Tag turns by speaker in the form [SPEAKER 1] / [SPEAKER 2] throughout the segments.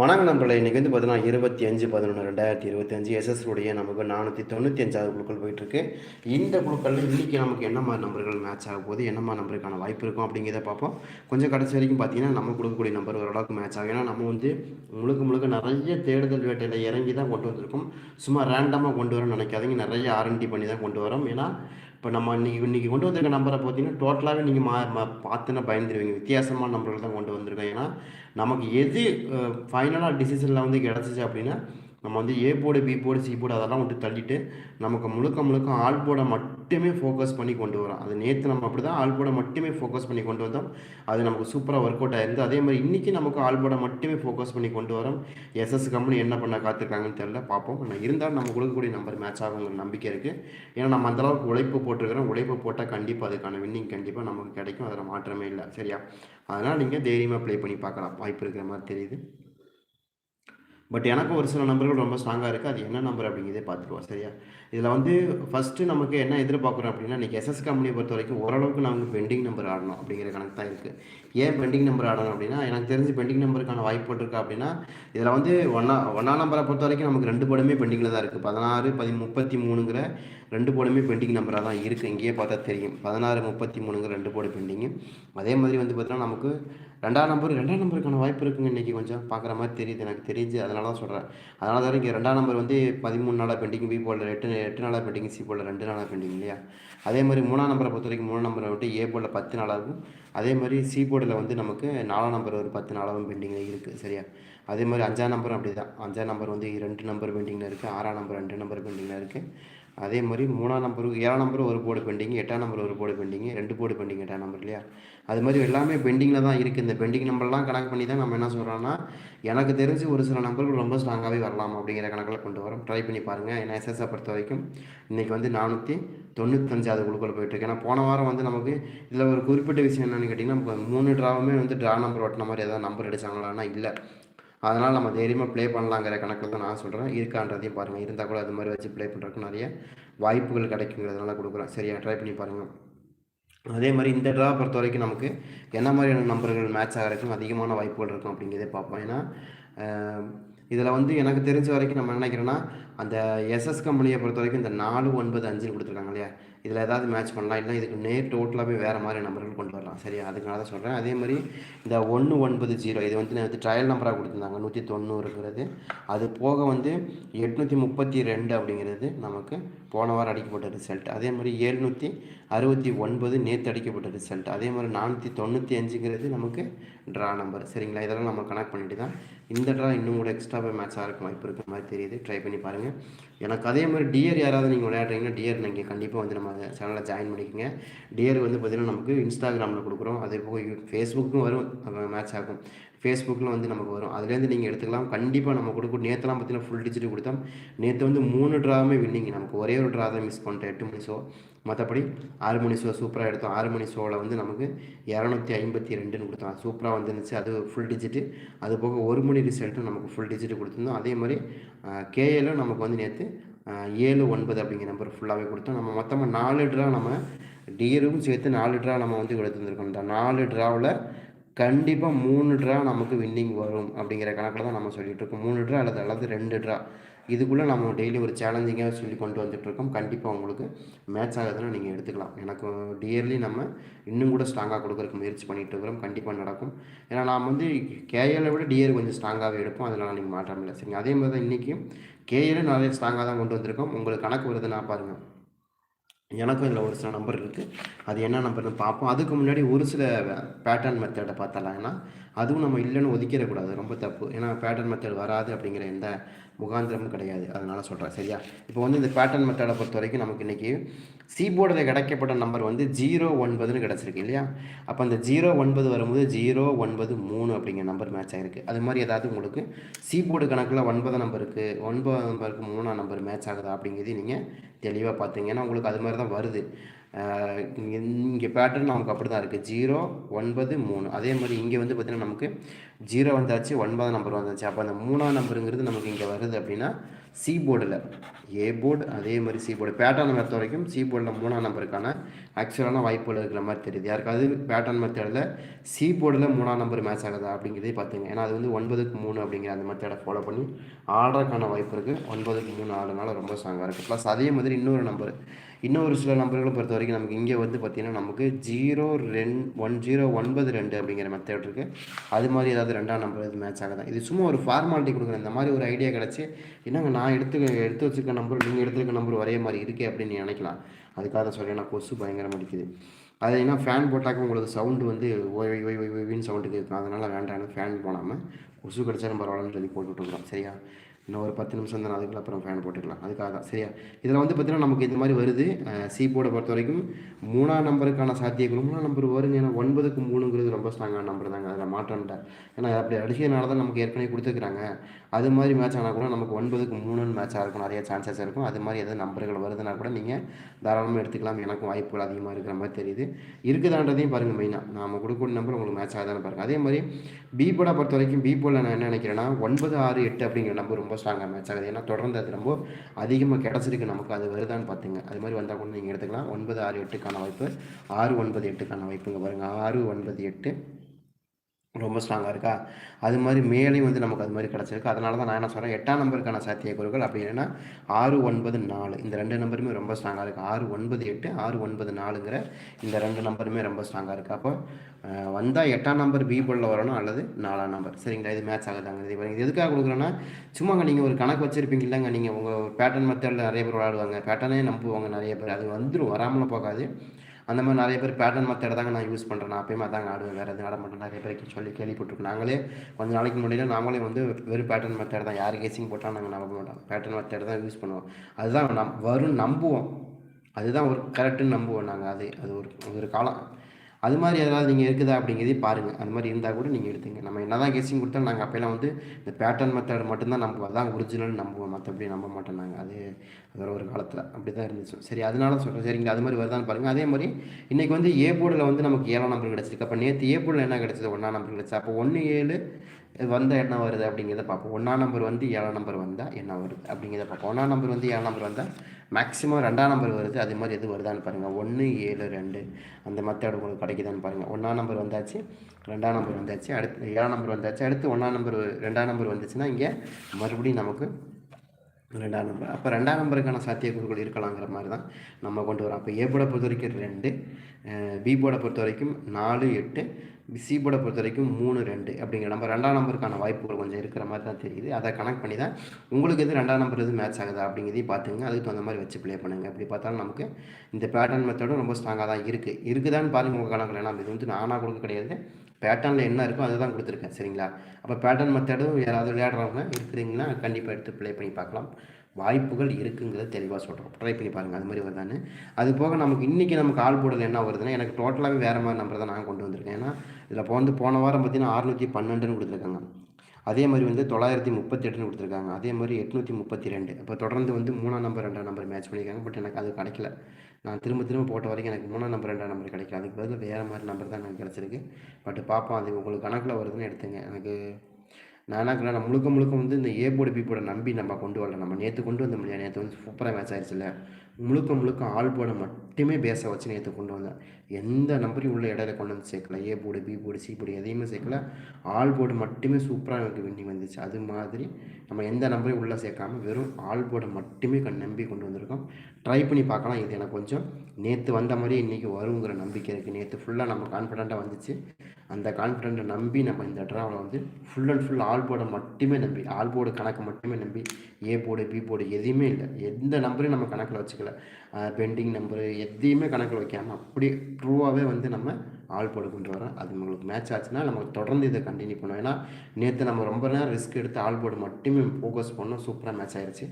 [SPEAKER 1] வணக்கம் நண்பர்களே இன்றைக்கி வந்து பார்த்தீங்கன்னா இருபத்தி அஞ்சு பதினொன்று ரெண்டாயிரத்தி இருபத்தஞ்சு எஸ்எஸ்னுடைய நமக்கு நானூற்றி தொண்ணூற்றி அஞ்சாவது குழுக்கள் போயிட்டுருக்கு. இந்த குழுக்களில் இன்றைக்கி நமக்கு என்ன மாதிரி நம்பர்கள் மேட்ச் ஆக போகுது என்ன மாதிரி நம்பருக்கான வாய்ப்பு இருக்கும் அப்படிங்கிறத பார்ப்போம். கொஞ்சம் கடைசி வரைக்கும் பார்த்தீங்கன்னா நம்ம கொடுக்கக்கூடிய நம்பர் ஓரளவுக்கு மேட்ச் ஆகும். ஏன்னா நம்ம வந்து முழுக்க முழுக்க நிறைய தேடுதல் வேட்டையில் இறங்கி தான் கொண்டு வந்திருக்கோம். சும்மா ரேண்டமாக கொண்டு வரோம்னு நினைக்காதீங்க. நிறைய ஆர்என்டி பண்ணி தான் கொண்டு வரோம். ஏன்னா இப்போ நம்ம இன்றைக்கி இன்றைக்கி கொண்டு வந்திருக்க நம்பரை பார்த்தீங்கன்னா டோட்டலாகவே நீங்கள் மா மா பார்த்துன்னா பயந்துருவீங்க. வித்தியாசமான நம்பர்கள் தான் கொண்டு வந்திருக்கோம் ஏன்னா நமக்கு எது ஃபைனலாக டிசிஷனில் வந்து கிடச்சிச்சு அப்படின்னா நம்ம வந்து A board B board C board அதெல்லாம் விட்டு தள்ளிட்டு நமக்கு முழுக்க முழுக்க ஆல் போர்டை மட்டும் மட்டுமே ஃபோக்கஸ் பண்ணி கொண்டு வரோம். அது நேற்று நம்ம அப்படி தான் ஆல்போட மட்டுமே ஃபோக்கஸ் பண்ணி கொண்டு வந்தோம். அது நமக்கு சூப்பராக ஒர்க் அவுட் ஆயிருந்து அதே மாதிரி இன்றைக்கி நமக்கு ஆல்போட மட்டுமே ஃபோக்கஸ் பண்ணி கொண்டு வரோம். எஸ்எஸ் கம்பெனி என்ன பண்ண காத்திருக்காங்கன்னு தெரியல. பார்ப்போம். ஆனால் இருந்தாலும் நம்ம கொடுக்கக்கூடிய நம்பர் மேட்ச் ஆகுங்கிற நம்பிக்கை இருக்குது ஏன்னா நம்ம அந்தளவுக்கு உழைப்பு போட்டிருக்கிறோம். உழைப்பு போட்டால் கண்டிப்பாக அதுக்கான வின்னிங் கண்டிப்பாக நமக்கு கிடைக்கும். அதில் மாற்றமே இல்லை. சரியா? அதனால் நீங்கள் தைரியமாக ப்ளே பண்ணி பார்க்கலாம். வாய்ப்பு இருக்கிற மாதிரி தெரியுது. பட் எனக்கு ஒரு சில நம்பர்கள் ரொம்ப ஸ்ட்ராங்காக இருக்குது அது என்ன நம்பர் அப்படிங்கிறதே பார்த்துருவோம். சரியா? இதில் வந்து ஃபஸ்ட்டு நமக்கு என்ன எதிர்பார்க்குறோம் அப்படின்னா இன்றைக்கி எஸ்எஸ் கம்பெனியை பொறுத்த வரைக்கும் ஓரளவுக்கு நமக்கு பெண்டிங் நம்பர் ஆடணும் அப்படிங்கிற கணக்கு தான் இருக்குது ஏன் பெண்டிங் நம்பர் ஆடணும் அப்படின்னா எனக்கு தெரிஞ்சு பெண்டிங் நம்பருக்கான வாய்ப்பு இருக்கா அப்படின்னா இதில் வந்து ஒன்றா ஒன்றா நம்பரை பொறுத்த வரைக்கும் நமக்கு ரெண்டு படமே பெண்டிங்கில் தான் இருக்குது பதினாறு பதி முப்பத்தி மூணுங்கிற ரெண்டு போர்டுமே பெண்டிங் நம்பராக தான் இருக்குது இங்கேயே பார்த்தா தெரியும். பதினாறு முப்பத்தி மூணுங்கிற ரெண்டு போர்டு பெண்டிங்கு. அதே மாதிரி வந்து பார்த்தீங்கன்னா நமக்கு ரெண்டாம் நம்பர் ரெண்டாம் நம்பருக்கான வாய்ப்பு இருக்குங்க இன்றைக்கி கொஞ்சம். பார்க்குற மாதிரி தெரியுது எனக்கு தெரிஞ்சு. அதனால தான் சொல்கிறேன் அதனால தான் இங்கே ரெண்டாம் நம்பர் வந்து பதிமூணு நாளாக பெண்டிங் பி போலில் எட்டு எட்டு நாளாக பெண்டிங் சி போலில் ரெண்டு நாளாக பெண்டிங் இல்லையா? அதே மாதிரி மூணாம் நம்பரை பொறுத்த வரைக்கும் மூணு நம்பரை விட்டு ஏ போலில் பத்து நாளாகும். அதே மாதிரி சி போர்டில் வந்து நமக்கு நாலாம் நம்பர் ஒரு பத்து நாளாகவும் பெண்டிங்கில் இருக்குது சரியா? அதே மாதிரி அஞ்சாம் நம்பரும் அப்படி தான் அஞ்சாம் நம்பர் வந்து ரெண்டு நம்பர் பெண்டிங்கில் இருக்குது ஆறாம் நம்பர் ரெண்டு நம்பர் பெண்டிங்கில் இருக்குது அதே மாதிரி மூணாம் நம்பர் ஏழாம் நம்பர் ஒரு போர்டு பெண்டிங் எட்டாம் நம்பர் ஒரு போர்டு பெண்டிங் ரெண்டு போர்டு பெண்டிங் எட்டாம் நம்பர் இல்லையா? அது மாதிரி எல்லாமே பெண்டிங்கில் தான் இருக்குது இந்த பெண்டிங் நம்பர்லாம் கணக்கு பண்ணி தான் நம்ம என்ன சொல்கிறோன்னா எனக்கு தெரிஞ்சு ஒரு சில நம்பர்கள் ரொம்ப ஸ்ட்ராங்காகவே வரலாம் அப்படிங்கிற கணக்கில் கொண்டு வரோம். ட்ரை பண்ணி பாருங்கள் ஏன்னா எஸ்எஸ்ஸை பொறுத்த வரைக்கும் இன்றைக்கி வந்து நானூற்றி தொண்ணூத்தஞ்சாவது குழுக்கள் போயிட்டுருக்கு. ஏன்னா போன வாரம் வந்து நமக்கு இதில் ஒரு குறிப்பிட்ட விஷயம் என்னென்னு கேட்டிங்கன்னா நமக்கு மூணு ட்ராவுமே வந்து ட்ரா நம்பர் ஓட்டின மாதிரி ஏதாவது நம்பர் அடித்தாங்களான்னா இல்லை. அதனால் நம்ம தைரியமாக ப்ளே பண்ணலாங்கிற கணக்கில் தான் நான் சொல்கிறேன் இருக்கான்றதையும் பாருங்கள் இருந்தால் கூட அது மாதிரி வச்சு ப்ளே பண்ணுறதுக்கு நிறைய வாய்ப்புகள் கிடைக்குங்கிறதுனால கொடுக்குறேன். சரியா? ட்ரை பண்ணி பாருங்கள் அதே மாதிரி இந்த ட்ரா பொறுத்த வரைக்கும் நமக்கு என்ன மாதிரியான நம்பர்கள் மேட்ச் ஆகிறதுக்கும் அதிகமான வாய்ப்புகள் இருக்கும் அப்படிங்கிறதே பார்ப்போம். ஏன்னா இதில் வந்து எனக்கு தெரிஞ்ச வரைக்கும் நம்ம நினைக்கிறோன்னா அந்த எஸ்எஸ் கம்பெனியை பொறுத்த வரைக்கும் இந்த நாலு ஒன்பது அஞ்சுன்னு கொடுத்துருக்காங்க இல்லையா? இதில் ஏதாவது மேட்ச் பண்ணலாம். இல்லை இதுக்கு நேர் டோட்டலாகவே வேறு மாதிரி நம்பர்கள் கொண்டு வரலாம். சரி அதுக்காக தான் சொல்கிறேன் அதே மாதிரி இந்த ஒன்று ஒன்பது ஜீரோ இது வந்து வந்து ட்ரையல் நம்பராக கொடுத்துருந்தாங்க. நூற்றி தொண்ணூறுங்கிறது. அது போக வந்து எட்நூற்றி முப்பத்தி ரெண்டு அப்படிங்கிறது நமக்கு போன வாரம் அடிக்கப்பட்ட ரிசல்ட் அதே மாதிரி ஏழ்நூற்றி அறுபத்தி ஒன்பது நேற்று அடிக்கப்பட்ட ரிசல்ட் அதே மாதிரி நானூற்றி தொண்ணூற்றி அஞ்சுங்கிறது நமக்கு ட்ரா நம்பர் சரிங்களா? இதெல்லாம் நம்ம கனெக்ட் பண்ணிட்டு தான் இந்த ட்ரா இன்னும் கூட எக்ஸ்ட்ராவே மேட்சாக இருக்க வாய்ப்பு இருக்கிற மாதிரி தெரியுது. ட்ரை பண்ணி பாருங்கள் எனக்கு அதே மாதிரி டியர் யாராவது நீங்கள் விளையாடுறீங்கன்னா டியர் நீங்கள் கண்டிப்பாக வந்து நம்ம சேனலில் ஜாயின் பண்ணிக்கோங்க. டியர் வந்து பார்த்திங்கன்னா நமக்கு இன்ஸ்டாகிராமில் கொடுக்குறோம். அதே போக ஃபேஸ்புக்கும் வரும். மேட்ச் ஆகும். ஃபேஸ்புக்கில் வந்து நமக்கு வரும். அதுலேருந்து நீங்கள் எடுத்துக்கலாம். கண்டிப்பாக நம்ம கொடுக்கும் நேற்றுலாம் பார்த்தீங்கன்னா ஃபுல் டிஜிட் கொடுத்தோம். நேற்று வந்து மூணு ட்ராவுமே வின்னிங்க நமக்கு ஒரே ஒரு ட்ரா தான் மிஸ் பண்ணிட்டேன் எட்டு மணி ஷோ மற்றபடி ஆறு மணி ஷோ சூப்பராக எடுத்தோம். ஆறு மணி ஷோவில் வந்து நமக்கு இரநூத்தி ஐம்பத்தி ரெண்டுன்னு கொடுத்தோம். சூப்பராக வந்துருந்துச்சு. அது ஃபுல் டிஜிட்டு அது போக ஒரு மணி ரிசல்ட்டும் நமக்கு ஃபுல் டிஜிட் கொடுத்துருந்தோம். அதே மாதிரி கேஏலும் நமக்கு வந்து நேற்று ஏழு ஒன்பது அப்படிங்கிற நம்பர் ஃபுல்லாகவே கொடுத்தோம். நம்ம மொத்தமாக நாலு ட்ரா நம்ம டியரும் சேர்த்து நாலு ட்ரா நம்ம வந்து எடுத்துருந்துருக்கோம் இந்த நாலு ட்ராவில் கண்டிப்பாக மூணு ட்ரா நமக்கு வின்னிங் வரும் அப்படிங்கிற கணக்கில் தான் நம்ம சொல்லிகிட்டு இருக்கோம். மூணு ட்ரா அல்லது அல்லது ரெண்டு ட்ரா இதுக்குள்ளே நம்ம டெய்லி ஒரு சேலஞ்சிங்காக சொல்லி கொண்டு வந்துட்டுருக்கோம் கண்டிப்பாக உங்களுக்கு மேட்ச் ஆகுதுன்னா நீங்கள் எடுத்துக்கலாம். எனக்கு டியர்லி நம்ம இன்னும் கூட ஸ்ட்ராங்காக கொடுக்குறக்கு முயற்சி பண்ணிகிட்டு இருக்கிறோம். கண்டிப்பாக நடக்கும். ஏன்னா நாம் வந்து கேஎலை விட டியர் கொஞ்சம் ஸ்ட்ராங்காகவே எடுப்போம். அதனால் நீங்கள் மாற்றம் இல்லை சரிங்க அதே மாதிரி தான் இன்றைக்கும் கேஎலும் நிறைய ஸ்ட்ராங்காக தான் கொண்டு வந்திருக்கோம். உங்களுக்கு கணக்கு வருதுன்னா பாருங்கள் எனக்கும் இதில் ஒரு சில நம்பர் இருக்குது. அது என்ன நம்பர்னு பார்ப்போம். அதுக்கு முன்னாடி ஒரு சில பேட்டர்ன் மெத்தடை பார்த்தலாங்கன்னா அதுவும் நம்ம இல்லைன்னு ஒதுக்கிடக்கூடாது. ரொம்ப தப்பு. ஏன்னா பேட்டர்ன் மெத்தட் வராது அப்படிங்கிற எந்த முகாந்திரமும் கிடையாது. அதனால் சொல்கிறேன் சரியா? இப்போ வந்து இந்த பேட்டர்ன் மெத்தடை பொறுத்த வரைக்கும் நமக்கு இன்றைக்கி சிபோர்டில் கிடைக்கப்பட்ட நம்பர் வந்து ஜீரோ ஒன்பதுன்னு கிடச்சிருக்கு இல்லையா? அப்போ அந்த ஜீரோ ஒன்பது வரும்போது ஜீரோ ஒன்பது மூணு அப்படிங்கிற நம்பர் மேட்ச் ஆகிருக்கு அது மாதிரி ஏதாவது உங்களுக்கு சி போர்டு கணக்கில் ஒன்பது நம்பருக்கு ஒன்பது நம்பருக்கு மூணாம் நம்பர் மேட்ச் ஆகுதா அப்படிங்கிறது நீங்கள் தெளிவாக பார்த்தீங்கன்னா உங்களுக்கு அது மாதிரி தான் வருது. இங்கே பேட்டர்ன் நமக்கு அப்படி தான் இருக்குது ஜீரோ ஒன்பது மூணு. அதே மாதிரி இங்கே வந்து பார்த்திங்கன்னா நமக்கு ஜீரோ வந்தாச்சு ஒன்பதாம் நம்பர் வந்தாச்சு. அப்போ அந்த மூணாம் நம்பருங்கிறது நமக்கு இங்கே வருது அப்படின்னா சி போர்டில் ஏ போர்டு அதே மாதிரி சி போர்டு பேட்டர்ன் பொறுத்த வரைக்கும் சி போர்டில் மூணாம் நம்பருக்கான ஆக்சுவலான வாய்ப்புகள் இருக்கிற மாதிரி தெரியுது. யாருக்காவது பேட்டர்ன் மெத்தடில் சி போர்டில் மூணாம் நம்பர் மேட்ச் ஆகுதா அப்படிங்கிறதே பார்த்துங்க. ஏன்னா அது வந்து ஒன்பதுக்கு மூணு அப்படிங்கிற அந்த மெத்தடை ஃபாலோ பண்ணி ஆர்டருக்கான வாய்ப்பு இருக்குது ஒன்பதுக்கு மூணு ஆடுனால ரொம்ப ஸ்ட்ராங்காக இருக்குது ப்ளஸ் அதே மாதிரி இன்னொரு நம்பர் இன்னொரு சில நம்பர்களை பொறுத்த வரைக்கும் நமக்கு இங்கே வந்து பார்த்திங்கன்னா நமக்கு ஜீரோ ரெண் ஒன் ஜீரோ ஒன்பது ரெண்டு அப்படிங்கிற மெத்தட் இருக்குது அது மாதிரி ஏதாவது ரெண்டாம் நம்பர் இது மேட்ச் ஆகுதான் இது சும்மா ஒரு ஃபார்மாலிட்டி கொடுக்குறேன். இந்த மாதிரி ஒரு ஐடியா கிடச்சி என்னங்க நான் எடுத்து எடுத்து வச்சுருக்க நம்பர் நீங்கள் எடுத்துருக்க நம்பர் ஒரே மாதிரி இருக்கே அப்படின்னு நினைக்கலாம். அதுக்காக தான் சொல்லி நான் கொசு பயங்கரமாக அடிக்குது. அது என்ன ஃபேன் போட்டாக்க உங்களுக்கு சவுண்டு வந்து ஒய் ஒய் ஒய் ஒய்வின்னு சவுண்டு கேட்கும். அதனால் வேண்டாம். ஃபேன் போடாமல் கொசு கிடச்சாலும் பரவாயில்லன்னு சொல்லி போட்டு சரியா? இன்னும் ஒரு பத்து நிமிஷம் தான் அதுக்குள்ள அப்புறம் ஃபேன் போட்டுக்கலாம் அதுக்காக தான். சரியா? இதில் வந்து பார்த்திங்கன்னா நமக்கு இந்த மாதிரி வருது. சி போர்டை பொறுத்த வரைக்கும் மூணாம் நம்பருக்கான சாத்தியங்கள் மூணாம் நம்பர் வருங்க ஏன்னா ஒன்பதுக்கு மூணுங்கிறது ரொம்ப ஸ்ட்ராங்கான நம்பர் தாங்க. அதில் மாற்றம் ஏன்னா அப்படி அடிச்சதுனால தான் நமக்கு ஏற்கனவே கொடுத்துருக்குறாங்க. அது மாதிரி மேட்ச் ஆனால் கூட நமக்கு ஒன்பதுக்கு மூணுன்னு மேட்சாக இருக்கும். நிறைய சான்சஸ் இருக்கும். அது மாதிரி எதாவது நம்பர்கள் வருதுன்னா கூட நீங்கள் தாராளமாக எடுத்துக்கலாம். எனக்கும் வாய்ப்புகள் அதிகமாக இருக்கிற மாதிரி தெரியுது. இருக்குதான்றதையும் பாருங்கள் மெயினாக நாம் கொடுக்கக்கூடிய நம்பர் உங்களுக்கு மேட்ச் ஆகுதான்னு பாருங்கள் அதே மாதிரி பி போர்டை பொறுத்த வரைக்கும் பி போர்டில் நான் என்ன நினைக்கிறேன்னா ஒன்பது ஆறு எட்டு அப்படிங்கிற நம்பர் ரொம்ப ஸ்ட்ராங்காக மேட்ச் ஆகுது. ஏன்னா தொடர்ந்து அது ரொம்ப அதிகமாக கிடச்சிருக்கு. நமக்கு அது வருதான்னு பார்த்துங்க அது மாதிரி வந்தால் கூட நீங்கள் எடுத்துக்கலாம். ஒன்பது ஆறு எட்டுக்கான வாய்ப்பு. ஆறு ஒன்பது எட்டுக்கான வாய்ப்புங்க பாருங்கள் ஆறு ஒன்பது எட்டு. ரொம்ப ஸ்ட்ராங்காக இருக்கா? அது மாதிரி மேலேயும் வந்து நமக்கு அது மாதிரி கிடச்சிருக்கு. அதனால தான் நான் என்ன சொல்கிறேன் எட்டாம் நம்பருக்கான சாத்தியக்கூறுகள் அப்படி ஆறு ஒன்பது நாலு. இந்த ரெண்டு நம்பருமே ரொம்ப ஸ்ட்ராங்காக இருக்குது ஆறு ஒன்பது எட்டு ஆறு ஒன்பது நாலுங்கிற இந்த ரெண்டு நம்பருமே ரொம்ப ஸ்ட்ராங்காக இருக்குது அப்போ வந்தால் எட்டாம் நம்பர் பி போலில் வரணும் அல்லது நாலாம் நம்பர். சரிங்களா? இது மேட்ச் ஆகுதாங்க இது இது எதுக்காக கொடுக்குறேன்னா சும்மாங்க நீங்கள் ஒரு கணக்கு வச்சுருப்பீங்க. இல்லைங்க நீங்கள் உங்கள் பேட்டர்ன் மெத்தடில் நிறைய பேர் விளாடுவாங்க பேட்டர்னே நம்புவாங்க நிறைய பேர். அது வந்துடும் வராமலும் போகாது. அந்த மாதிரி நிறைய பேர் பேட்டர்ன் மெத்தட் தாங்க நான் யூஸ் பண்ணுறேன் நான் அப்பயுமே அதாங்க ஆடுவேன். வேறு எதுவும் ஆட மாட்டேன் நிறைய பேருக்கு சொல்லி கேள்விப்பட்டிருக்கோம். நாங்களே கொஞ்சம் நாளைக்கு முன்னாடி நாங்களே வந்து வெறும் பேட்டர்ன் மெத்தட் தான் யார் கேசிங் போட்டால் நாங்கள் நம்ப மாட்டோம். பேட்டர்ன் மெத்தட் தான் யூஸ் பண்ணுவோம். அதுதான் நம் வரும் நம்புவோம். அதுதான் ஒரு கரெக்டுன்னு நம்புவோம் நாங்கள் அது அது ஒரு ஒரு காலம். அது மாதிரி ஏதாவது நீங்கள் இருக்குதா அப்படிங்கிறதே பாருங்கள் அது மாதிரி இருந்தால் கூட நீங்கள் எடுத்துங்க. நம்ம என்ன தான் கெஸ்டிங் கொடுத்தாலும் நாங்கள் அப்போலாம் வந்து இந்த பேட்டர்ன் மெத்தட் மட்டும்தான் நம்புவோம். அதான் ஒரிஜினல் நம்புவோம். மற்றபடி நம்ப மாட்டோம் நாங்கள் அது அது ஒரு காலத்தில் அப்படி தான் இருந்துச்சு. சரி அதனால சொல்கிறேன் சரிங்க அது மாதிரி வருதான்னு பாருங்கள் அதே மாதிரி இன்றைக்கி வந்து ஏ போர்டில் வந்து நமக்கு ஏழாம் நம்பர் கிடச்சிருக்கு. அப்போ நேற்று ஏ போர்டில் என்ன கிடச்சிது? ஒன்றாம் நம்பர் கிடச்சி அப்போ ஒன்று ஏழு வந்தால் என்ன வருது அப்படிங்கிறத பார்ப்போம். ஒன்றாம் நம்பர் வந்து ஏழாம் நம்பர் வந்தால் என்ன வருது அப்படிங்கிறத பார்ப்போம். ஒன்றாம் நம்பர் வந்து ஏழாம் நம்பர் வந்தால் மேக்ஸிமம் ரெண்டாம் நம்பர் வருது. அது மாதிரி எது வருதான்னு பாருங்கள் ஒன்று ஏழு ரெண்டு அந்த மெத்தட் உங்களுக்கு கிடைக்குதான்னு பாருங்கள் ஒன்றாம் நம்பர் வந்தாச்சு ரெண்டாம் நம்பர் வந்தாச்சு. அடுத்து ஏழாம் நம்பர் வந்தாச்சு. அடுத்து ஒன்றாம் நம்பர் ரெண்டாம் நம்பர் வந்துச்சுன்னா இங்கே மறுபடியும் நமக்கு ரெண்டாம் நம்பர் அப்போ ரெண்டாம் நம்பருக்கான சாத்தியக்கூறுகள் இருக்கலாங்கிற மாதிரி தான் நம்ம கொண்டு வரோம் அப்போ ஏ போட பொறுத்த வரைக்கும் ரெண்டு பி போட பொறுத்த வரைக்கும் நாலு எட்டு சி போட பொறுத்த வரைக்கும் மூணு ரெண்டு அப்படிங்கிற நம்பர் ரெண்டாம் நம்பருக்கான வாய்ப்புகள் கொஞ்சம் இருக்கிற மாதிரி தான் தெரியுது. அதை கனெக்ட் பண்ணி தான் உங்களுக்கு எது ரெண்டாம் நம்பர் எது மேட்ச் ஆகுதா அப்படிங்கிறதையும் பார்த்துங்க. அதுக்கு தகுந்த மாதிரி வச்சு ப்ளே பண்ணுங்கள் அப்படி பார்த்தாலும் நமக்கு இந்த பேட்டர்ன் மெத்தடும் ரொம்ப ஸ்ட்ராங்காக தான் இருக்குது இருக்குதான்னு பாருங்கள் உங்கள் கணக்கில். ஏன்னா இது வந்து நானாக கொடுக்க கிடையாது. பேட்டர்னில் என்ன இருக்கோ அதை தான் கொடுத்துருக்கேன். சரிங்களா? அப்போ பேட்டர்ன் மெத்தடும் யாராவது விளையாடுறவங்க இருக்கிறீங்கன்னா கண்டிப்பாக எடுத்து ப்ளே பண்ணி பார்க்கலாம். வாய்ப்புகள் இருக்குங்கிறத தெளிவாக சொல்கிறோம் ட்ரை பண்ணி பாருங்கள் அது மாதிரி வருதான்னு. அது போக நமக்கு இன்றைக்கி நமக்கு ஆள் போடல என்ன வருதுன்னா எனக்கு டோட்டலாகவே வேறு மாதிரி நம்பர் தான் நான் கொண்டு வந்திருக்கேன். ஏன்னா இதில் இப்போ வந்து போன வாரம் பார்த்தீங்கன்னா அறுநூற்றி பன்னெண்டுன்னு கொடுத்துருக்காங்க. அதே மாதிரி வந்து தொள்ளாயிரத்தி முப்பத்தி எட்டுன்னு கொடுத்துருக்காங்க. அதே மாதிரி எட்நூற்றி முப்பத்தி ரெண்டு. இப்போ தொடர்ந்து வந்து மூணாம் நம்பர் ரெண்டாம் நம்பர் மேட்ச் பண்ணியிருக்காங்க. பட் எனக்கு அது கிடைக்கல. நான் திரும்ப திரும்ப போட்ட வரைக்கும் எனக்கு மூணாம் நம்பர் ரெண்டாம் நம்பர் கிடைக்கல. அதுக்கு பதில் வேறு மாதிரி நம்பர் தான் எனக்கு கிடச்சிருக்கு. பட் பார்ப்போம் அது உங்களுக்கு கணக்கில் வருதுன்னு எடுத்துங்க. எனக்கு நான் என்ன நான் முழுக்க முழுக்க வந்து இந்த ஏ போர்டு பி போர்டை நம்பி நம்ம கொண்டு வரல. நம்ம நேற்று கொண்டு வந்த முடியாது. நேற்று வந்து சூப்பராக மேட்ச் ஆயிடுச்சுல்ல முழுக்க முழுக்க ஆல் போர்டை மட்டுமே பேச வச்சு நேற்று கொண்டு வந்தேன். எந்த நம்பரையும் உள்ள இடையில கொண்டு வந்து சேர்க்கல. A board B board C board எதையுமே சேர்க்கல. ஆல் போர்டு மட்டுமே சூப்பராக எனக்கு வின்னிங் வந்துச்சு. அது மாதிரி நம்ம எந்த நம்பரையும் உள்ளே சேர்க்காம வெறும் ஆல் போர்டை மட்டுமே கண் நம்பி கொண்டு வந்திருக்கோம். ட்ரை பண்ணி பார்க்கலாம். இது எனக்கு கொஞ்சம் நேற்று வந்த மாதிரியே இன்றைக்கி வருங்கிற நம்பிக்கை இருக்குது நேற்று ஃபுல்லாக நம்ம கான்ஃபிடண்ட்டாக வந்துச்சு. அந்த கான்ஃபிடென்ட்டை நம்பி நம்ம இந்த ட்ராவில் வந்து ஃபுல் அண்ட் ஃபுல் ஆல் போர்டை மட்டுமே நம்பி ஆல் போர்டு கணக்கு மட்டுமே நம்பி ஏ போர்டு பி போர்டு எதுவுமே இல்லை. எந்த நம்பரையும் நம்ம கணக்கில் வச்சுக்கல. பெண்டிங் நம்பரு எதையுமே கணக்கில் வைக்காமல் அப்படியே ட்ரூவாகவே வந்து நம்ம ஆள் போடு கொண்டு வரோம் அது உங்களுக்கு மேட்ச் ஆச்சுன்னா நம்ம தொடர்ந்து இதை கண்டினியூ பண்ணுவோம். ஏன்னா நேற்று நம்ம ரொம்ப நேரம் ரிஸ்க் எடுத்து ஆள் போர்டு மட்டுமே ஃபோக்கஸ் பண்ணோம். சூப்பராக மேட்ச் ஆயிடுச்சு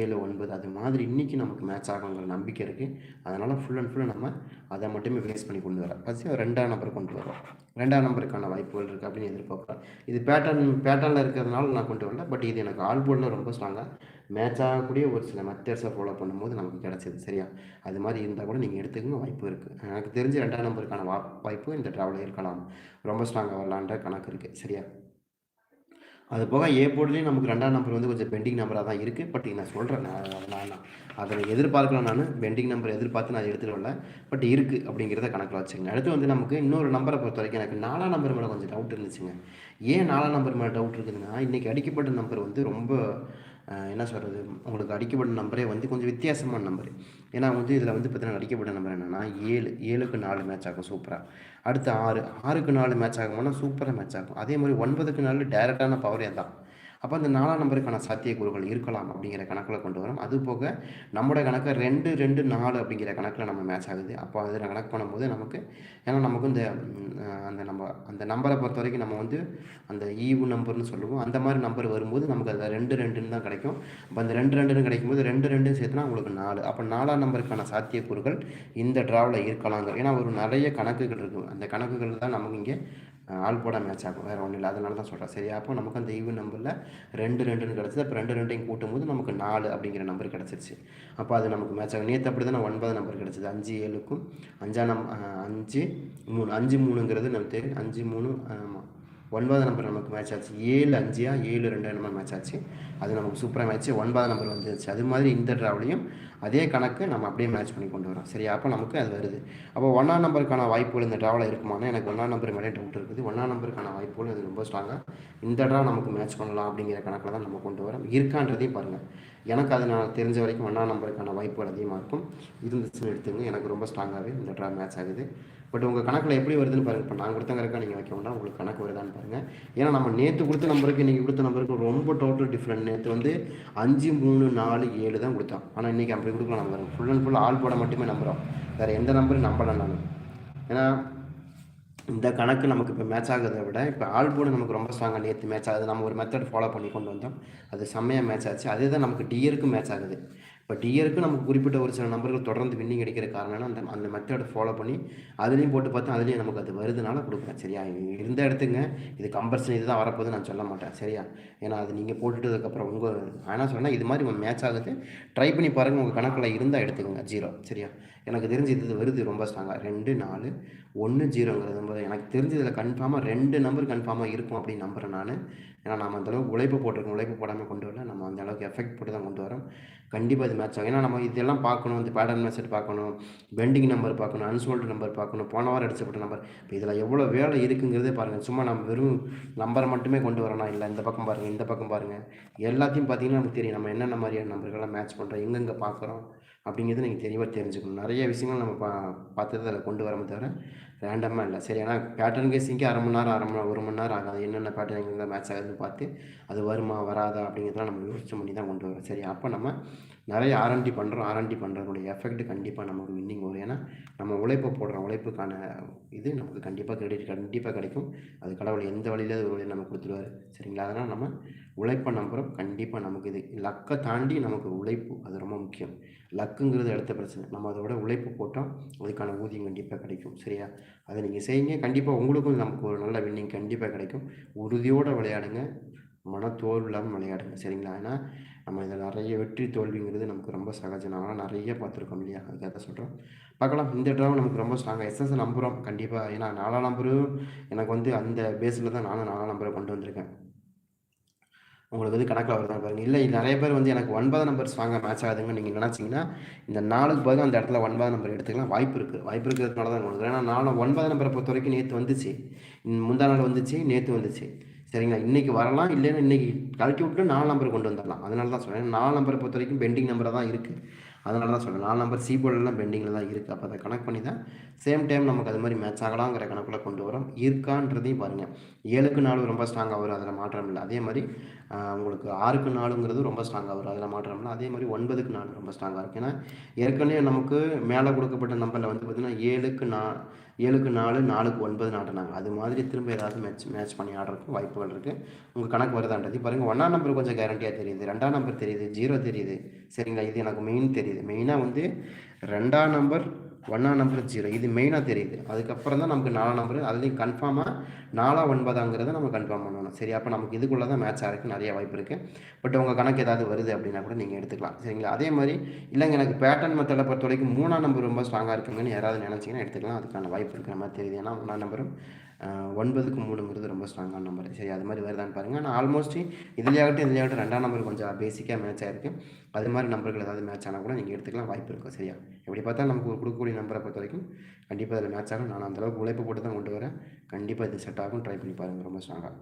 [SPEAKER 1] ஏழு ஒன்பது அது மாதிரி இன்றைக்கி நமக்கு மேட்ச் ஆகுங்கிற நம்பிக்கை இருக்குது அதனால் ஃபுல் அண்ட் ஃபுல்லாக நம்ம அதை மட்டுமே ஃபேஸ் பண்ணி கொண்டு வரோம் ஃபஸ்ட்டு ரெண்டாம் நம்பர் கொண்டு வரோம் ரெண்டாம் நம்பருக்கான வாய்ப்புகள் இருக்குது அப்படின்னு எதிர்பார்க்குறேன். இது பேட்டர்ன் பேட்டர்னில் இருக்கிறதுனால நான் கொண்டு வரல. பட் இது எனக்கு ஆல் போர்டில் ரொம்ப ஸ்ட்ராங்காக மேட்ச் ஆகக்கூடிய ஒரு சில மெத்தட்ஸை ஃபாலோ பண்ணும்போது நமக்கு கிடச்சிது. சரியா? அது மாதிரி இருந்தால் கூட நீங்கள் எடுத்துக்கங்க வாய்ப்பு இருக்குது எனக்கு தெரிஞ்சு ரெண்டாம் நம்பருக்கான வா வாய்ப்பு இந்த ட்ராவலில் இருக்கலாம். ரொம்ப ஸ்ட்ராங்காக வரலான்ற கணக்கு இருக்குது சரியா? அது போக ஏ போர்ட்லேயும் நமக்கு ரெண்டாம் நம்பர் வந்து கொஞ்சம் பெண்டிங் நம்பராக தான் இருக்குது பட் நான் சொல்கிறேன் நான் நான் நான் அதை எதிர்பார்க்கலாம் நான் பெண்டிங் நம்பர் எதிர்பார்த்து நான் எடுத்துகிட்டு வரல. பட் இருக்குது அப்படிங்கிறத கணக்கில் வச்சுங்க அடுத்து வந்து நமக்கு இன்னொரு நம்பரை பொறுத்த வரைக்கும் எனக்கு நாலாம் நம்பர் மேலே கொஞ்சம் டவுட் இருந்துச்சுங்க. ஏன் நாலாம் நம்பர் மேலே டவுட் இருக்குதுன்னா இன்றைக்கி அடிக்கப்பட்ட நம்பர் வந்து ரொம்ப என்ன சொல்கிறது உங்களுக்கு அடிக்கப்பட்ட நம்பரே வந்து கொஞ்சம் வித்தியாசமான நம்பர் ஏன்னா வந்து இதில் வந்து பார்த்தீங்கன்னா அடிக்கப்பட்ட நம்பர் என்னென்னா ஏழு. ஏழுக்கு நாலு மேட்ச் ஆகும் சூப்பராக அடுத்து ஆறு. ஆறுக்கு நாலு மேட்ச் ஆகும்னா சூப்பராக மேட்ச் ஆகும். அதே மாதிரி ஒன்பதுக்கு நாலு டேரெக்டான பவரே தான் அப்போ அந்த நாலாம் நம்பருக்கான சாத்தியக்கூறுகள் இருக்கலாம் அப்படிங்கிற கணக்கில் கொண்டு வரும். அது போக நம்மளோட கணக்கு ரெண்டு ரெண்டு நாலு அப்படிங்கிற கணக்கில் நம்ம மேட்ச் ஆகுது. அப்போ அதில் கணக்கு பண்ணும்போது நமக்கு ஏன்னா நமக்கு இந்த அந்த நம்ம அந்த நம்பரை பொறுத்த வரைக்கும் நம்ம வந்து அந்த ஈவு நம்பர்னு சொல்லுவோம். அந்த மாதிரி நம்பர் வரும்போது நமக்கு அதில் ரெண்டு ரெண்டுன்னு தான் கிடைக்கும். அப்போ அந்த ரெண்டு ரெண்டுன்னு கிடைக்கும்போது ரெண்டு ரெண்டும் சேர்த்துனா உங்களுக்கு நாலு. அப்போ நாலாம் நம்பருக்கான சாத்தியக்கூறுகள் இந்த ட்ராவில் இருக்கலாங்க ஏன்னா ஒரு நிறைய கணக்குகள் இருக்குது அந்த கணக்குகள் தான் நமக்கு இங்கே ஆள் போட மேட்ச் ஆகும். வேறு ஒன்றும் இல்லை. அதனால தான் சொல்கிறேன் சரி அப்போ நமக்கு அந்த ஈவன் நம்பரில் ரெண்டு ரெண்டுன்னு கிடச்சிது. அப்போ ரெண்டு ரெண்டையும் கூட்டும்போது நமக்கு நாலு அப்படிங்கிற நம்பர் கிடச்சிருச்சு. அப்போ அது நமக்கு மேட்ச் ஆகும். நேற்று அப்படி தான் ஒன்பது நம்பர் கிடச்சிது. அஞ்சு ஏழுக்கும் அஞ்சாம் நம் அஞ்சு மூணு. அஞ்சு மூணுங்கிறது நமக்கு தெரியும் அஞ்சு மூணு ஆமாம் ஒன்பது நம்பர் நமக்கு மேட்ச் ஆச்சு. ஏழு அஞ்சியா? ஏழு ரெண்டு நம்பர் மேட்ச் ஆச்சு. அது நமக்கு சூப்பராக மேட்ச் ஒன்பதாம் நம்பர் வந்துருச்சு. அது மாதிரி இந்த ட்ராவலையும் அதே கணக்கு நம்ம அப்படியே மேட்ச் பண்ணி கொண்டு வரோம். சரியா? அப்போ நமக்கு அது வருது. அப்போ ஒன்றாம் நம்பருக்கான வாய்ப்புகள் இந்த ட்ராவில் இருக்குமானா எனக்கு ஒன்றாம் நம்பர் மேலே டவுட் இருக்குது. ஒன்றாம் நம்பருக்கான வாய்ப்புகள் அது ரொம்ப ஸ்ட்ராங்காக இந்த ட்ரா நமக்கு மேட்ச் பண்ணலாம் அப்படிங்கிற கணக்கில் தான் நம்ம கொண்டு வரோம். இருக்கான்றதையும் பாருங்கள் எனக்கு அது நான் தெரிஞ்ச வரைக்கும் ஒன்றாம் நம்பருக்கான வாய்ப்புகள் அதிகமாக இருக்கும். இருந்துச்சுன்னு எடுத்துங்க எனக்கு ரொம்ப ஸ்ட்ராங்காகவே இந்த ட்ரா மேட்ச் ஆகுது. பட் உங்கள் கணக்கில் எப்படி வருதுன்னு பாருங்கள் இப்போ நான் கொடுத்த நீங்கள் வைக்கணும்னா உங்களுக்கு கணக்கு வருதான்னு பாருங்கள் ஏன்னா நம்ம நேற்று கொடுத்த நம்பருக்கு இன்றைக்கி கொடுத்த நம்பருக்கு ரொம்ப டோட்டல் டிஃப்ரெண்ட் நேற்று வந்து அஞ்சு மூணு நாலு ஏழு தான் கொடுத்தோம். ஆனால் இன்றைக்கி அப்படி கொடுக்கலாம் நம்பர் ஃபுல் அண்ட் ஃபுல் ஆள் போட மட்டுமே நம்புகிறோம் வேறு எந்த நம்பரும் நம்பலை நான். ஏன்னா இந்த கணக்கு நமக்கு இப்போ மேட்ச் ஆகுறதை விட இப்போ ஆள் போர்டு நமக்கு ரொம்ப ஸ்ட்ராங்காக நேற்று மேட்ச் ஆகுது. நம்ம ஒரு மெத்தட் ஃபாலோ பண்ணி கொண்டு வந்தோம். அது செம்மையாக மேட்ச் ஆச்சு. அதே தான் நமக்கு டியருக்கும் மேட்ச் ஆகுது. இப்போ இயருக்கு நமக்கு குறிப்பிட்ட ஒரு சில நம்பர்கள் தொடர்ந்து வின்னிங் அடிக்கிற காரணம் அந்த அந்த மெத்தடை ஃபாலோ பண்ணி அதுலேயும் போட்டு பார்த்தா அதுலேயும் நமக்கு அது வருதுனால கொடுக்குறேன். சரியா? இது இருந்த இடத்துங்க இது கம்பல்சரி இதுதான் வரப்போகுது நான் சொல்ல மாட்டேன். சரியா? ஏன்னா அது நீங்கள் போட்டுட்டதுக்கப்புறம் உங்கள் ஆனால் சொன்னால் இது மாதிரி மேட்ச் ஆகுது. ட்ரை பண்ணி பாருங்கள் உங்கள் கணக்கில் இருந்தால் எடுத்துக்கோங்க ஜீரோ சரியா? எனக்கு தெரிஞ்சு இது வருது ரொம்ப ஸ்ட்ராங்காக ரெண்டு நாலு ஒன்று ஜீரோங்கிறது எனக்கு தெரிஞ்சதில் கன்ஃபார்மாக ரெண்டு நம்பர் கன்ஃபார்மாக இருக்கும் அப்படின்னு நம்புகிறேன் நான். ஏன்னா நம்ம அந்தளவுக்கு உழைப்பு போட்டிருக்கோம் உழைப்பு போடாமல் கொண்டு வரல. நம்ம அந்த அளவுக்கு எஃபெக்ட் போட்டு தான் கொண்டு வரோம். கண்டிப்பாக இது மேட்ச் ஆகும். ஏன்னா நம்ம இதெல்லாம் பார்க்கணும் இந்த பேட்டர்ன் மெசேஜ் பார்க்கணும் பெண்டிங் நம்பர் பார்க்கணும் அன்சோல்டு நம்பர் பார்க்கணும் போன வாரம் அடிச்சப்பட்ட நம்பர் இப்போ இதில் எவ்வளோ வேலை இருக்குங்கிறதே பாருங்கள் சும்மா நம்ம வெறும் நம்பரை மட்டுமே கொண்டு வரணும் இல்லை இந்த பக்கம் பாருங்கள் இந்த பக்கம் பாருங்கள் எல்லாத்தையும் பார்த்தீங்கன்னா நமக்கு தெரியும். நம்ம என்னென்ன மாதிரியான நம்பர்கள்லாம் மேட்ச் பண்ணுறோம் எங்கெங்கே பார்க்குறோம் அப்படிங்கிறது நீங்கள் தெளிவாக தெரிஞ்சுக்கணும். நிறைய விஷயங்கள் நம்ம பா பார்த்துட்டு அதில் கொண்டு வரமே தவிர ரேண்டமாக இல்லை. சரி ஏன்னா பேட்டர்ன் கேசிங்க்கு அரை மணி நேரம் அரை மணி ஒரு மணி நேரம் ஆகாது. என்னென்ன பேட்டர்ன் எங்கெங்கே மேட்ச் ஆகுதுன்னு பார்த்து அது வருமா வராதா அப்படிங்கிறதெல்லாம் நம்ம யோசிச்சு பண்ணி தான் கொண்டு வரோம் சரி அப்போ நம்ம நிறைய ஆர்என்டி பண்ணுறோம் ஆர்என்டி பண்ணுறதுடைய எஃபெக்ட் கண்டிப்பாக நமக்கு வின்னிங் வரும். ஏன்னா நம்ம உழைப்பு போடுற உழைப்புக்கான இது நமக்கு கண்டிப்பாக கிரெடிட் கண்டிப்பாக கிடைக்கும். அது கடவுள் எந்த வழியில ஒரு வழியை நம்ம கொடுத்துருவாரு சரிங்களா? அதனால் நம்ம உழைப்பை நம்புகிறோம் கண்டிப்பாக நமக்கு இது லக்கை தாண்டி நமக்கு உழைப்பு அது ரொம்ப முக்கியம். லக்குங்கிறது அடுத்த பிரச்சனை. நம்ம அதோட உழைப்பு போட்டோம் அதுக்கான ஊதியம் கண்டிப்பாக கிடைக்கும் சரியா? அதை நீங்கள் செய்யுங்க. கண்டிப்பாக உங்களுக்கும் நமக்கு ஒரு நல்ல வின்னிங் கண்டிப்பாக கிடைக்கும். உறுதியோடு விளையாடுங்க. மனத்தோல்வி இல்லாமல் விளையாடுங்க. சரிங்களா? ஏன்னா நம்ம இதில் நிறைய வெற்றி தோல்விங்கிறது நமக்கு ரொம்ப சகஜம். நாங்களாம் நிறைய பார்த்துருக்கோம் இல்லையா? அதுக்காக தான் சொல்கிறோம் பார்க்கலாம். இந்த ட்ராவும் நமக்கு ரொம்ப ஸ்ட்ராங்காக எஸ்எஸ் நம்புகிறோம் கண்டிப்பாக ஏன்னா நாலாம் நம்பரும் எனக்கு வந்து அந்த பேஸில் தான் நானும் நாலாம் நம்பரை கொண்டு வந்திருக்கேன். உங்களுக்கு வந்து கணக்கில் வருதான் பாருங்க. இல்லை நிறைய பேர் வந்து எனக்கு ஒன்பதாம் நம்பர் ஸ்ட்ராங்காக மேட்ச் ஆகுதுங்க. நீங்கள் நினச்சிங்கன்னா இந்த நாலுக்கு பதிலாக அந்த இடத்துல ஒன்பதாம் நம்பர் எடுத்துக்கலாம். வாய்ப்பு இருக்குது வாய்ப்பு இருக்கிறதுனால தான் உங்களுக்கு. ஏன்னா நாலு ஒன்பதாம் நம்பரை பொறுத்த வரைக்கும் நேற்று வந்துச்சு. முந்தா நாள் வந்துச்சு. நேற்று வந்துச்சு. சரிங்களா? இன்றைக்கி வரலாம். இல்லைன்னா இன்றைக்கி கழட்டி விட்டு நாலு நம்பர் கொண்டு வந்துடலாம். அதனால தான் சொல்கிறேன் நாலு நம்பரை பொறுத்த வரைக்கும் பெண்டிங் நம்பராக தான் இருக்குது அதனால தான் சொல்கிறேன் நாலு நம்பர் சி போர்டெல்லாம் பெண்டிங்கில் தான் இருக்குது அப்போ அதை கனெக்ட் பண்ணி தான் சேம் டைம் நமக்கு அது மாதிரி மேட்ச் ஆகலாங்கிற கணக்கில் கொண்டு வரோம். இருக்கான்றதையும் பாருங்கள் ஏழுக்கு நாலு ரொம்ப ஸ்ட்ராங்காக வரும். அதில் மாற்றம் இல்லை. அதே மாதிரி உங்களுக்கு ஆறுக்கு நாலுங்கிறது ரொம்ப ஸ்ட்ராங்காக வரும். அதில் மாற்றம்னா அதே மாதிரி ஒன்பதுக்கு நாலு ரொம்ப ஸ்ட்ராங்காக இருக்கும். ஏன்னா ஏற்கனவே நமக்கு மேலே கொடுக்கப்பட்ட நம்பரில் வந்து பார்த்திங்கன்னா ஏழுக்கு நா ஏழுக்கு நாலு நாலுக்கு ஒன்பது நாட்டினாங்க. அது மாதிரி திரும்ப ஏதாவது மேட்ச் மேட்ச் பண்ணி ஆடுறதுக்கு வாய்ப்புகள் இருக்குது உங்கள் கணக்கு வருதான்றது. பாருங்கள் ஒன்றாம் நம்பர் கொஞ்சம் கேரண்டியாக தெரியுது. ரெண்டாம் நம்பர் தெரியுது ஜீரோ தெரியுது. சரிங்களா? இது எனக்கு மெயின் தெரியுது. மெயினாக வந்து ரெண்டாம் நம்பர் ஒன்றா நம்பர் ஜீரோ இது மெயினாக தெரியுது. அதுக்கப்புறம் தான் நமக்கு நாலாம் நம்பர் அதுலேயும் கன்ஃபார்மாக நாலா ஒன்பதாங்கிறத நம்ம கன்ஃபார்ம் பண்ணணும். சரி அப்போ நமக்கு இதுக்குள்ளே தான் மேட்ச் ஆகிறதுக்கு நிறைய வாய்ப்பு இருக்குது பட் உங்கள் கணக்கு ஏதாவது வருது அப்படின்னா கூட நீங்கள் எடுத்துக்கலாம். சரிங்களா? அதே மாதிரி இல்லைங்க எனக்கு பேட்டர்ன் மெத்தடை பொறுத்த வரைக்கும் மூணாம் நம்பர் ரொம்ப ஸ்ட்ராங்காக இருக்குங்கன்னு யாராவது நினச்சிங்கன்னா எடுத்துக்கலாம். அதுக்கான வாய்ப்பு இருக்கிற மாதிரி தெரியுது. ஏன்னா மூணாம் நம்பரும் ஒன்பதுக்கு மூணுங்கிறது ரொம்ப ஸ்ட்ராங்கான நம்பர் சரி அது மாதிரி வருதான்னு பாருங்கள் ஆனால் ஆல்மோஸ்ட் இதுலையாகட்டும் இதுலையாகட்டும் ரெண்டாம் நம்பர் கொஞ்சம் பேசிக்காக மேட்ச் ஆகிருக்கு அது மாதிரி நம்பர்கள் ஏதாவது மேட்ச் ஆனால் கூட நீங்கள் எடுத்துக்கலாம். வாய்ப்பு இருக்கும் சரியா? எப்படி பார்த்தா நமக்கு கொடுக்கக்கூடிய நம்பரை பொறுத்த வரைக்கும் கண்டிப்பாக அதில் மேட்ச் ஆகும். நான் அந்தளவுக்கு உழைப்பு போட்டு தான் கொண்டு வரேன். கண்டிப்பாக இது செட் ஆகும் ட்ரை பண்ணி பாருங்கள் ரொம்ப ஸ்ட்ராங்காக